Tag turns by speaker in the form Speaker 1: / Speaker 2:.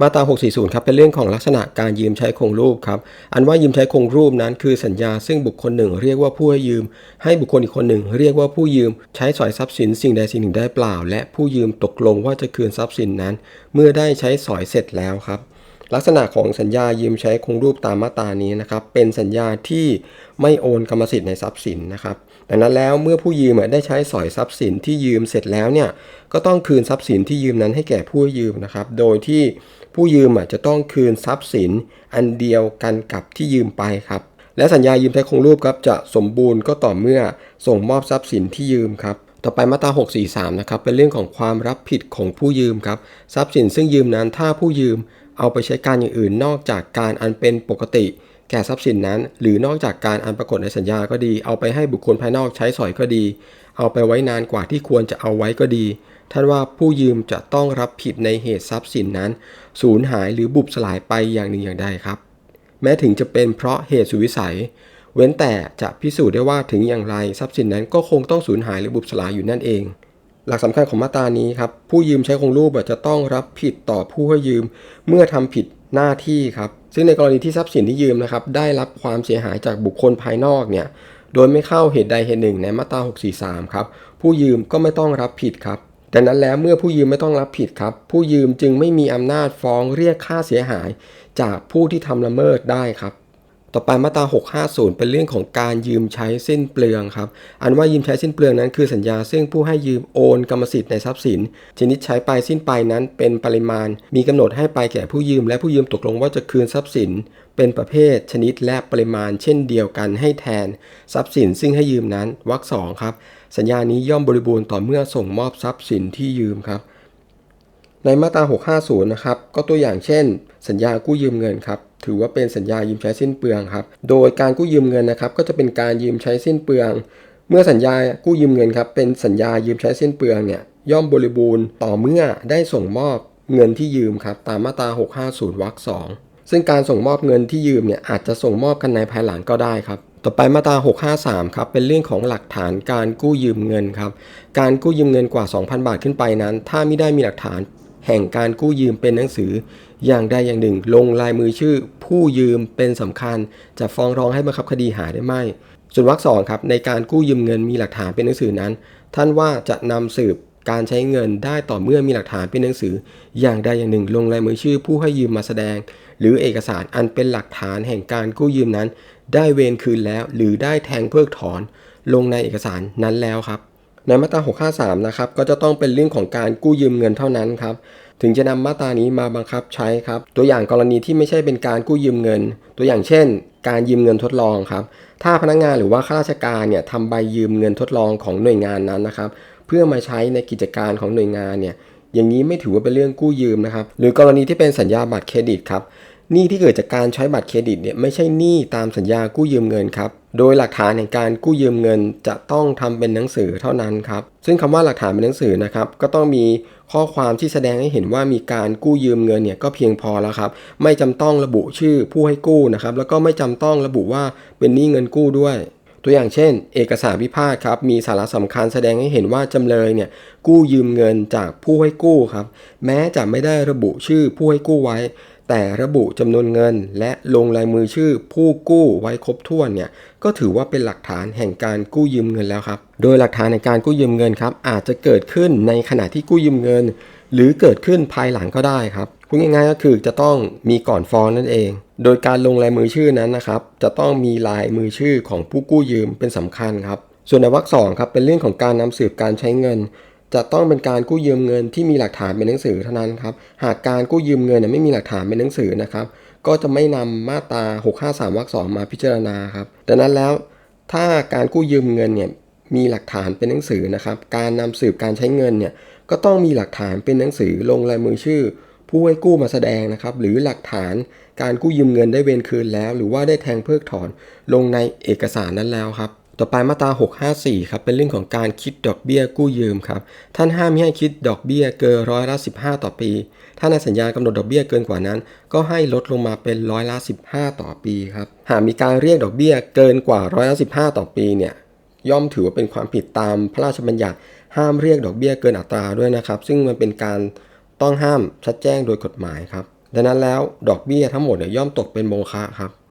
Speaker 1: มาตรา 640 ครับ เป็นเรื่องของลักษณะการยืมใช้คงรูปครับ อันว่ายืมใช้คงรูปนั้นคือสัญญาซึ่งบุคคลหนึ่ง เรียกว่าผู้ให้ยืม ให้บุคคลอีกคนหนึ่ง เรียกว่าผู้ยืม ใช้สอยทรัพย์สินสิ่งใดสิ่งหนึ่งได้เปล่า และผู้ยืมตกลงว่าจะคืนทรัพย์สินนั้น เมื่อได้ใช้สอยเสร็จแล้วครับ ลักษณะของสัญญายืมใช้คงรูปตามมาตรานี้นะครับ เป็นสัญญาที่ไม่โอนกรรมสิทธิ์ในทรัพย์สินนะครับดังนั้นแล้วเมื่อผู้ยืมได้ใช้สอยทรัพย์สินที่ยืมเสร็จแล้วเนี่ยก็ต้องคืนทรัพย์สินที่ยืมนั้นให้แก่ผู้ยืมนะครับ โดยที่ผู้ยืมจะต้องคืนทรัพย์สินอันเดียวกันกับที่ยืมไปครับ และสัญญายืมใช้คงรูปครับจะสมบูรณ์ก็ต่อเมื่อส่งมอบทรัพย์สินที่ยืมครับต่อไปมาตรา 643 นะครับ เป็นเรื่องของความรับผิดของผู้ยืมครับ ทรัพย์สินซึ่งยืมนั้นถ้าผู้ยืม เอาไปใช้การอย่างอื่นนอกจากการอันเป็นปกติ แก่ทรัพย์สินนั้น หรือนอกจากการอันปรากฏในสัญญาก็ดี เอาไปให้บุคคลภายนอกใช้สอยก็ดี เอาไปไว้นานกว่าที่ควรจะเอาไว้ก็ดี ท่านว่าผู้ยืมจะต้องรับผิดในเหตุทรัพย์สินนั้น สูญหายหรือบุบสลายไปอย่างหนึ่งอย่างใดครับ แม้ถึงจะเป็นเพราะเหตุสุวิสัย เว้นแต่จะพิสูจน์ได้ว่าถึงอย่างไรทรัพย์สินนั้นก็คงต้องสูญหายหรือบุบสลายอยู่นั่นเอง หลักสำคัญของมาตรานี้ครับ ผู้ยืมใช้คงรูปจะต้องรับผิดต่อผู้ให้ยืม เมื่อทำผิดหน้าที่ครับ ซึ่งในกรณีที่ทรัพย์สินที่ยืมนะครับ ได้รับความเสียหายจากบุคคลภายนอกเนี่ยโดยไม่เข้าเหตุใดเหตุหนึ่งในมาตรา 643 ครับ ผู้ยืมก็ไม่ต้องรับผิดครับดังนั้นแล้วเมื่อผู้ยืมไม่ต้องรับผิดครับ ผู้ยืมจึงไม่มีอำนาจฟ้องเรียกค่าเสียหาย จากผู้ที่ทำละเมิดได้ครับ ต่อไปมาตรา 650 เป็นเรื่องของการยืมใช้สิ้นเปลืองครับอันว่ายืมใช้สิ้นเปลืองนั้นคือสัญญา ซึ่งผู้ให้ยืมโอนกรรมสิทธิ์ในทรัพย์สิน ชนิดใช้ไปสิ้นไปนั้นเป็นปริมาณ มีกำหนดให้ไปแก่ผู้ยืม และผู้ยืมตกลงว่าจะคืนทรัพย์สิน เป็นประเภท ชนิดและปริมาณ เช่นเดียวกันให้แทน ทรัพย์สิน ซึ่งให้ยืมนั้นวรรคสองครับสัญญานี้ย่อมบริบูรณ์ต่อเมื่อส่งมอบทรัพย์สินที่ยืมครับในมาตรา 650 นะครับ ก็ตัวอย่างเช่น สัญญากู้ยืมเงินครับ ถือว่าเป็นสัญญายืมใช้สิ้นเปลืองครับ โดยการกู้ยืมเงินนะครับ ก็จะเป็นการยืมใช้สิ้นเปลือง เมื่อสัญญากู้ยืมเงินครับ เป็นสัญญายืมใช้สิ้นเปลืองเนี่ย ย่อมบริบูรณ์ต่อเมื่อได้ส่งมอบเงินที่ยืมครับ ตามมาตรา 650วรรคสองซึ่งการส่งมอบเงินที่ยืมเนี่ยอาจจะส่งมอบกันในภายหลังก็ได้ครับ ต่อไปมาตรา 653 ครับ เป็นเรื่องของหลักฐานการกู้ยืมเงินครับ การกู้ยืมเงินกว่า 2,000 บาทขึ้นไปนั้น ถ้าไม่ได้มีหลักฐานแห่งการกู้ยืมเป็นหนังสือ อย่างใดอย่างหนึ่ง ลงลายมือชื่อ ผู้ยืมเป็นสำคัญ จะฟ้องร้องให้บังคับคดีหาได้ไหมส่วนวรรคสองครับในการกู้ยืมเงินมีหลักฐานเป็นหนังสือนั้น ท่านว่าจะนำสืบการใช้เงินได้ต่อเมื่อมีหลักฐานเป็นหนังสือ อย่างใดอย่างหนึ่ง ลงลายมือชื่อ ผู้ให้ยืมมาแสดง หรือเอกสารอันเป็นหลักฐานแห่งการกู้ยืมนั้น ได้เวรคืนแล้ว หรือได้แทงเพิกถอน ลงในเอกสารนั้นแล้วครับในมาตรา653นะครับก็จะต้องเป็นเรื่องของการกู้ยืมเงินเท่านั้นครับ ถึงจะนำมาตรานี้มาบังคับใช้ครับ ตัวอย่างกรณีที่ไม่ใช่เป็นการกู้ยืมเงิน ตัวอย่างเช่น การยืมเงินทดลองครับ ถ้าพนักงานหรือว่าข้าราชการเนี่ยทำใบยืมเงินทดลองของหน่วยงานนั้นนะครับ เพื่อมาใช้ในกิจการของหน่วยงานเนี่ยอย่างนี้ไม่ถือว่าเป็นเรื่องกู้ยืมนะครับ หรือกรณีที่เป็นสัญญาบัตรเครดิตครับ หนี้ที่เกิดจากการใช้บัตรเครดิตเนี่ยไม่ใช่หนี้ตามสัญญากู้ยืมเงินครับ โดยหลักฐานในการกู้ยืมเงินจะต้องทำเป็นหนังสือเท่านั้นครับ ซึ่งคำว่าหลักฐานเป็นหนังสือนะครับก็ต้องมีข้อความที่แสดงให้เห็นว่ามีการกู้ยืมเงินเนี่ยก็เพียงพอแล้วครับ ไม่จำต้องระบุชื่อผู้ให้กู้นะครับแล้วก็ไม่จำต้องระบุว่าเป็นหนี้เงินกู้ด้วยตัวอย่างเช่น เอกสารพิพาทครับมีสาระสำคัญแสดงให้เห็นว่าจำเลยเนี่ยกู้ยืมเงินจากผู้ให้กู้ครับ แม้จะไม่ได้ระบุชื่อผู้ให้กู้ไว้ แต่ระบุจำนวนเงินและลงลายมือชื่อผู้กู้ไว้ครบถ้วนเนี่ยก็ถือว่าเป็นหลักฐานแห่งการกู้ยืมเงินแล้วครับ โดยหลักฐานในการกู้ยืมเงินครับอาจจะเกิดขึ้นในขณะที่กู้ยืมเงิน หรือเกิดขึ้นภายหลังก็ได้ครับพูดง่ายๆก็คือจะต้องมีก่อนฟ้องนั่นเอง โดยการลงลายมือชื่อนั้นนะครับ จะต้องมีลายมือชื่อของผู้กู้ยืมเป็นสำคัญครับ ส่วนในวรรคสองครับเป็นเรื่องของการนำสืบการใช้เงิน จะต้องเป็นการกู้ยืมเงินที่มีหลักฐานเป็นหนังสือเท่านั้นครับ หากการกู้ยืมเงินไม่มีหลักฐานเป็นหนังสือนะครับ ก็จะไม่นำมาตรา 653วรรคสองมาพิจารณาครับดังนั้นแล้วถ้าการกู้ยืมเงินเนี่ยมีหลักฐานเป็นหนังสือนะครับ การนำสืบการใช้เงินเนี่ยก็ต้องมีหลักฐานเป็นหนังสือลงลายมือชื่อ ผู้ให้กู้มาแสดงนะครับ หรือหลักฐานการกู้ยืมเงินได้เวรคืนแล้ว หรือว่าได้แทงเพิกถอนลงในเอกสารนั้นแล้วครับ ต่อไปมาตรา 654 ครับ เป็นเรื่องของการคิดดอกเบี้ยกู้ยืมครับ ท่านห้ามไม่ให้คิดดอกเบี้ยเกินร้อยละ 15 ต่อปี ถ้าในสัญญากำหนดดอกเบี้ยเกินกว่านั้น ก็ให้ลดลงมาเป็นร้อยละ 15 ต่อปีครับ หากมีการเรียกดอกเบี้ยเกินกว่าร้อยละ 15 ต่อปีเนี่ย ย่อมถือว่าเป็นความผิดตามพระราชบัญญัติ ห้ามเรียกดอกเบี้ยเกินอัตราด้วยนะครับ ซึ่งมันเป็นการต้องห้ามชัดแจ้งโดยกฎหมายครับ ดังนั้นแล้วดอกเบี้ยทั้งหมดเนี่ยย่อมตกเป็นโมฆะครับ